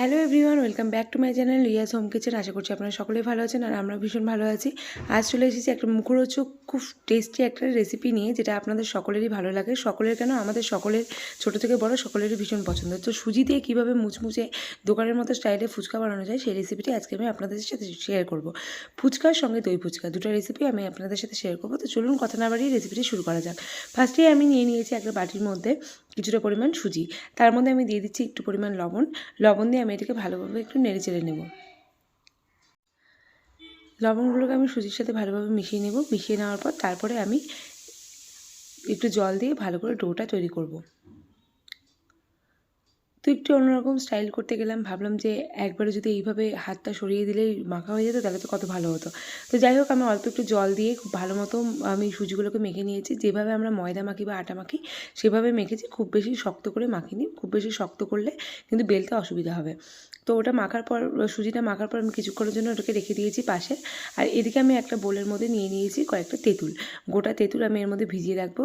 Hello everyone, welcome back to my channel Riaz home kitchen. আশা করছি আপনারা সকলেই ভালো আছেন আর আমরা ভীষণ ভালো আছি। আজ চলে এসেছি একটা মুখরোচক, খুব টেস্টি একটা রেসিপি নিয়ে, যেটা আপনাদের সকলেরই ভালো লাগে। সকলের কেন? আমাদের সকলের, ছোট থেকে বড় সকলেরই ভীষণ পছন্দ। তো সুজি দিয়ে কীভাবে মুচমুচে দোকানের মতো স্টাইলে ফুচকা বানানো যায়, সেই রেসিপিটি আজকে আমি আপনাদের সাথে শেয়ার করব। ফুচকার সঙ্গে দই ফুচকা, দুটো রেসিপি আমি আপনাদের সাথে শেয়ার করব। তো চলুন কথা না বাড়িয়ে রেসিপিটি শুরু করা যাক। ফার্স্টেই আমি নিয়ে নিয়েছি একটা বাটির মধ্যে কিছুটা পরিমাণ সুজি। তার মধ্যে আমি দিয়ে দিচ্ছি একটু পরিমাণ লবণ। লবণ দিয়ে আমি এটাকে ভালোভাবে একটু নেড়ে চেড়ে নেব। লবণগুলোকে আমি সুজির সাথে ভালোভাবে মিশিয়ে নেব। মিশিয়ে নেওয়ার পর তারপরে আমি একটু জল দিয়ে ভালো করে ডোটা তৈরি করব। তো একটু অন্যরকম স্টাইল করতে গেলাম। ভাবলাম যে একবারে যদি এইভাবে হাতটা সরিয়ে দিলেই মাখা হয়ে যেত, তাহলে তো কত ভালো হতো। তো যাই হোক, আমি অল্প একটু জল দিয়ে খুব ভালো মতো আমি সুজিগুলোকে মেখে নিয়েছি। যেভাবে আমরা ময়দা মাখি বা আটা মাখি, সেভাবে মেখেছি। খুব বেশি শক্ত করে মাখিনি। খুব বেশি শক্ত করলে কিন্তু বেলতে অসুবিধা হবে। তো ওটা মাখার পর, সুজিটা মাখার পর আমি কিছুক্ষণের জন্য ওটাকে রেখে দিয়েছি পাশে। আর এদিকে আমি একটা বোলের মধ্যে নিয়ে নিয়েছি কয়েকটা তেঁতুল। গোটা তেঁতুল আমি এর মধ্যে ভিজিয়ে রাখব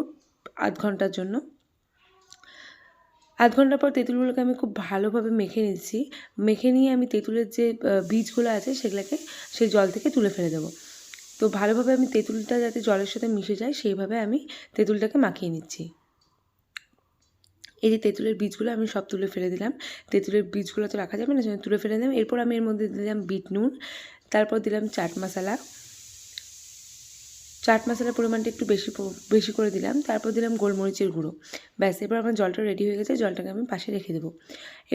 আধ ঘণ্টার জন্য। আধ ঘণ্টা পর তেঁতুলগুলোকে আমি খুব ভালোভাবে মেখে নিচ্ছি। মেখে নিয়ে আমি তেঁতুলের যে বীজগুলো আছে সেগুলোকে সেই জল থেকে তুলে ফেলে দেবো। তো ভালোভাবে আমি তেঁতুলটা যাতে জলের সাথে মিশে যায় সেইভাবে আমি তেঁতুলটাকে মাখিয়ে নিচ্ছি। এই যে তেঁতুলের বীজগুলো আমি সব তুলে ফেলে দিলাম। তেঁতুলের বীজগুলো তো রাখা যাবে না তুলে ফেলে দিলাম। এরপর আমি এর মধ্যে দিলাম বিট নুন, তারপর দিলাম চাট মশলা চাট মশলার পরিমাণটা একটু বেশি বেশি করে দিলাম। তারপর দিলাম গোলমরিচের গুঁড়ো। ব্যাস, এবার আমার জলটা রেডি হয়ে গেছে। জলটাকে আমি পাশে রেখে দেবো।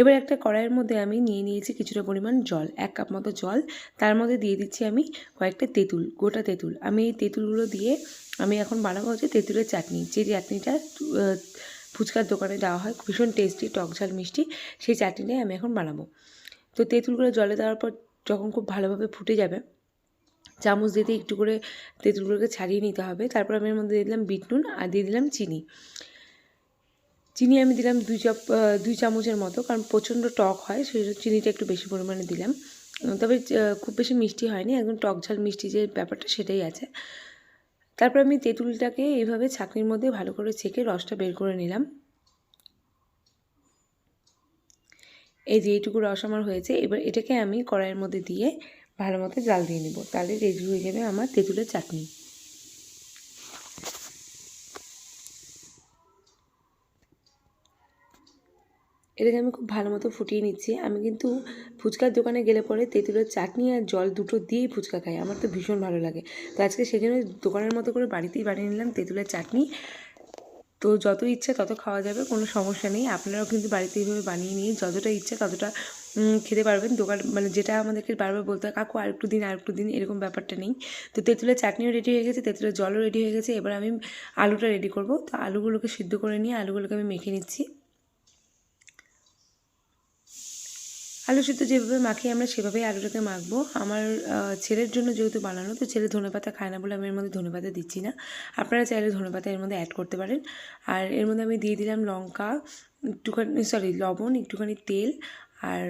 এবার একটা কড়াইয়ের মধ্যে আমি নিয়ে নিয়েছি কিছুটা পরিমাণ জল, এক কাপ মতো জল। তার মধ্যে দিয়ে দিচ্ছি আমি কয়েকটা তেঁতুল, গোটা তেঁতুল। আমি এই তেঁতুলগুলো দিয়ে আমি এখন বানাবো হচ্ছে তেঁতুলের চাটনি। যে চাটনিটা ফুচকার দোকানে দেওয়া হয়, ভীষণ টেস্টি টক ঝাল, মিষ্টি, সেই চাটনিটাই আমি এখন বানাবো। তো তেঁতুলগুলো জলে দেওয়ার পর যখন খুব ভালোভাবে ফুটে যাবে চামচ দিতে একটু করে তেঁতুলগুলোকে ছাড়িয়ে নিতে হবে। তারপর আমি এর মধ্যে দিয়ে দিলাম বিট নুন আর দিয়ে দিলাম চিনি। চিনি আমি দিলাম দুই চাপ দুই চামচের মতো কারণ প্রচণ্ড টক হয়, সেই চিনিটা একটু বেশি পরিমাণে দিলাম। তবে খুব বেশি মিষ্টি হয়নি, একদম টক ঝাল মিষ্টি যে ব্যাপারটা সেটাই আছে। তারপর আমি তেঁতুলটাকে এইভাবে ছাঁকনির মধ্যে ভালো করে ছেঁকে রসটা বের করে নিলাম। এই যে এইটুকু রস আমার হয়েছে, এবার এটাকে আমি কড়াইয়ের মধ্যে দিয়ে ভালো মতো জাল দিয়ে নেব। তাহলে রেডি হয়ে যাবে আমার তেঁতুলের চাটনি। এটাকে আমি খুব ভালো মতো ফুটিয়ে নিচ্ছি। আমি কিন্তু ফুচকার দোকানে গেলে পরে তেঁতুলের চাটনি আর জল দুটো দিয়েই ফুচকা খাই। আমার তো ভীষণ ভালো লাগে। তো আজকে সেই জন্য দোকানের মতো করে বাড়িতেই বানিয়ে নিলাম তেঁতুলের চাটনি। তো যত ইচ্ছা তত খাওয়া যাবে, কোনো সমস্যা নেই। আপনারাও কিন্তু বাড়িতে এইভাবে বানিয়ে নিয়ে যতটা ইচ্ছা ততটা খেতে পারবেন। দোকান মানে যেটা আমাদেরকে বারবার বলতে হয়, কাকু আর একটু দিন আর একটু দিন, এরকম ব্যাপারটা নেই। তো তেঁতুলের চাটনিও রেডি হয়ে গেছে, তেঁতুলের জলও রেডি হয়ে গেছে। এবার আমি আলুটা রেডি করব। তো আলুগুলোকে সিদ্ধ করে নিয়ে আলুগুলোকে আমি মেখে নিচ্ছি। আলু সিদ্ধ যেভাবে মাখি আমরা সেভাবেই আলুটাকে মাখবো। আমার ছেলের জন্য যেহেতু বানানো, তো ছেলে ধনে পাতা খায় না বলে আমি এর মধ্যে ধনে পাতা দিচ্ছি না। আপনারা চাইলে ধনে পাতা এর মধ্যে অ্যাড করতে পারেন। আর এর মধ্যে আমি দিয়ে দিলাম লঙ্কা, একটুখানি সরি লবণ, একটুখানি তেল আর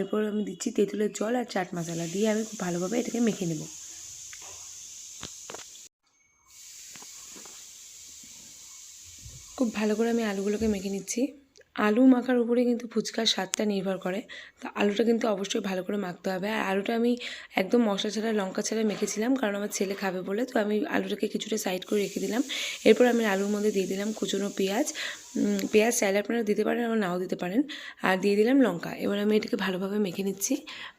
এরপর আমি দিচ্ছি তেঁতুলের জল আর চাট মশলা দিয়ে আমি খুব ভালোভাবে এটাকে মেখে নেব। খুব ভালো করে আমি আলুগুলোকে মেখে নিচ্ছি। আলু মাখার উপরে কিন্তু ফুচকার স্বাদটা নির্ভর করে। তো আলুটা কিন্তু অবশ্যই ভালো করে মাখতে হবে। আর আলুটা আমি একদম মশলা ছাড়া, লঙ্কা ছাড়া মেখেছিলাম, কারণ আমার ছেলে খাবে বলে। তো আমি আলুটাকে কিছুটা সাইড করে রেখে দিলাম। এরপর আমি আলুর মধ্যে দিয়ে দিলাম কুচনো পেঁয়াজ। পেঁয়াজ চাইলে আপনারা দিতে পারেন, আবার নাও দিতে পারেন। আর দিয়ে দিলাম লঙ্কা। এবার আমি এটাকে ভালোভাবে মেখে নিচ্ছি।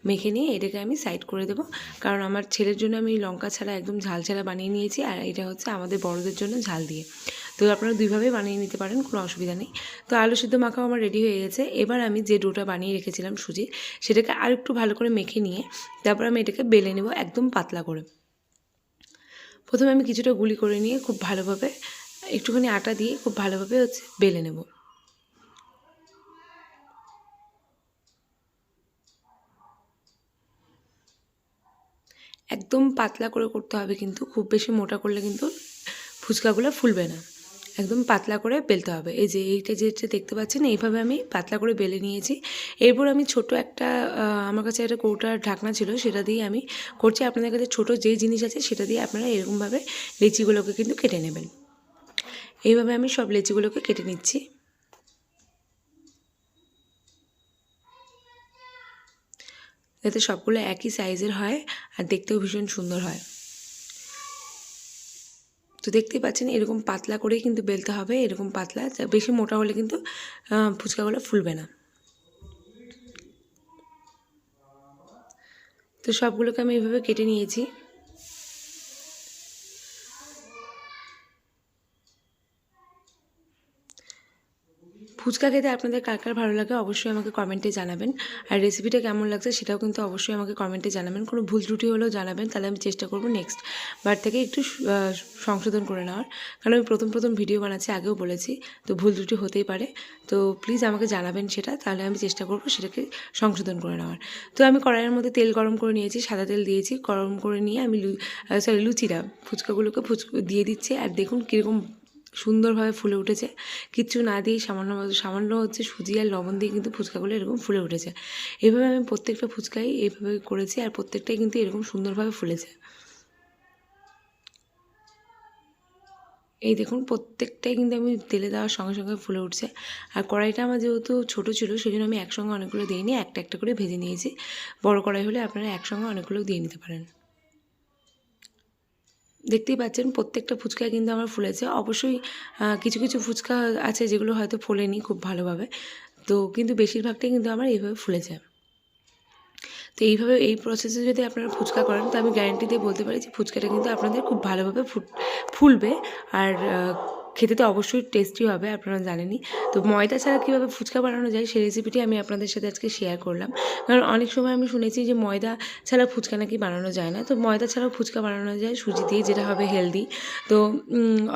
মেখে নিয়ে এটাকে আমি সাইড করে দেবো। কারণ আমার ছেলের জন্য আমি লঙ্কা ছাড়া একদম ঝাল ছাড়া বানিয়ে নিয়েছি। আর এটা হচ্ছে আমাদের বড়দের জন্য ঝাল দিয়ে। তো আপনারা দুইভাবেই বানিয়ে নিতে পারেন, কোনো অসুবিধা নেই। তো আলু সিদ্ধ মাখাও আমার রেডি হয়ে গেছে। এবার আমি যে ডোটা বানিয়ে রেখেছিলাম সুজি সেটাকে আর একটু ভালো করে মেখে নিয়ে তারপর আমি এটাকে বেলে নেব একদম পাতলা করে। প্রথমে আমি কিছুটা গুলি করে নিয়ে খুব ভালোভাবে, একটুখানি আটা দিয়ে খুব ভালোভাবে হচ্ছে বেলে নেব। একদম পাতলা করে করতে হবে কিন্তু, খুব বেশি মোটা করলে কিন্তু ফুচকাগুলো ফুলবে না। একদম পাতলা করে বেলতে হবে। এই যে এইটা যেটা দেখতে পাচ্ছেন, এইভাবে আমি পাতলা করে বেলে নিয়েছি। এরপর আমি ছোট একটা আমার কাছে একটা কৌটার ঢাকনা ছিল, সেটা দিয়ে আমি করছি। আপনাদের কাছে ছোটো যেই জিনিস আছে, সেটা দিয়ে আপনারা এরকমভাবে লিচিগুলোকে কিন্তু কেটে নেবেন। এইভাবে আমি সব লেচিগুলোকে কেটে নিচ্ছি। যাতে সবগুলো একই সাইজের হয়, আর দেখতেও ভীষণ সুন্দর হয়। তো দেখতেই পাচ্ছেন এরকম পাতলা করেই কিন্তু বেলতে হবে, এরকম পাতলা। বেশি মোটা হলে কিন্তু ফুচকাগুলো ফুলবে না। তো সবগুলোকে আমি এইভাবে কেটে নিয়েছি। ফুচকা খেতে আপনাদের কার কার ভালো লাগে অবশ্যই আমাকে কমেন্টে জানাবেন। আর রেসিপিটা কেমন লাগছে সেটাও কিন্তু অবশ্যই আমাকে কমেন্টে জানাবেন। কোনো ভুল ত্রুটি হলেও জানাবেন, তাহলে আমি চেষ্টা করব নেক্সট বার থেকে একটু সংশোধন করে নেওয়ার। কারণ আমি প্রথম প্রথম ভিডিও বানাচ্ছি, আগেও বলেছি, তো ভুল ত্রুটি হতেই পারে। তো প্লিজ আমাকে জানাবেন সেটা, তাহলে আমি চেষ্টা করব সেটাকে সংশোধন করে নেওয়ার। তো আমি কড়াইয়ের মধ্যে তেল গরম করে নিয়েছি, সাদা তেল দিয়েছি। গরম করে নিয়ে আমি সরি লুচিটা ফুচকাগুলোকে ফুচ দিয়ে দিচ্ছি। আর দেখুন কীরকম সুন্দরভাবে ফুলে উঠেছে। কিচ্ছু না দিয়ে সামান্য সামান্য হচ্ছে সুজি আর লবণ দিয়ে কিন্তু ফুচকাগুলো এরকম ফুলে উঠেছে। এইভাবে আমি প্রত্যেকটা ফুচকাই এইভাবে করেছি আর প্রত্যেকটাই কিন্তু এরকম সুন্দরভাবে ফুলেছে। এই দেখুন, প্রত্যেকটাই কিন্তু আমি তেলে দেওয়ার সঙ্গে সঙ্গে ফুলে উঠছে। আর কড়াইটা আমার যেহেতু ছোটো ছিল সেই জন্য আমি একসঙ্গে অনেকগুলো দিইনি একটা একটা করে ভেজে নিয়েছি। বড় কড়াই হলে আপনারা একসঙ্গে অনেকগুলো দিয়ে নিতে পারেন। দেখতেই পাচ্ছেন প্রত্যেকটা ফুচকা কিন্তু আমার ফুলেছে। অবশ্যই কিছু কিছু ফুচকা আছে যেগুলো হয়তো ফোলেনি খুব ভালোভাবে। তো কিন্তু বেশিরভাগটাই কিন্তু আমার এইভাবে ফুলেছে। তো এইভাবে এই প্রসেসে যদি আপনারা ফুচকা করেন, তো আমি গ্যারেন্টি দিয়ে বলতে পারি যে ফুচকাটা কিন্তু আপনাদের খুব ভালোভাবে ফুলবে। আর খেতে তো অবশ্যই টেস্টি হবে, আপনারা জানেনই। তো ময়দা ছাড়া কীভাবে ফুচকা বানানো যায় সেই রেসিপিটি আমি আপনাদের সাথে আজকে শেয়ার করলাম। কারণ অনেক সময় আমি শুনেছি যে ময়দা ছাড়া ফুচকা নাকি বানানো যায় না। তো ময়দা ছাড়াও ফুচকা বানানো যায় সুজি দিয়ে, যেটা হবে হেলদি তো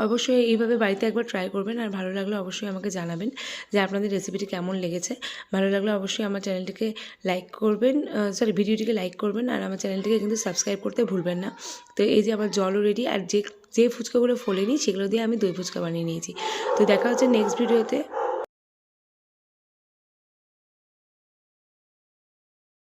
অবশ্যই এইভাবে বাড়িতে একবার ট্রাই করবেন আর ভালো লাগলে অবশ্যই আমাকে জানাবেন যে আপনাদের রেসিপিটি কেমন লেগেছে। ভালো লাগলে অবশ্যই আমার চ্যানেলটিকে লাইক করবেন সরি ভিডিওটিকে লাইক করবেন আর আমার চ্যানেলটিকে কিন্তু সাবস্ক্রাইব করতে ভুলবেন না। তো এই যে আমার জলও রেডি আর যে যে ফুচকাগুলো ফোলেনি সেগুলো দিয়ে আমি দই ফুচকা বানিয়ে নিয়েছি। তো দেখা হচ্ছে নেক্সট ভিডিওতে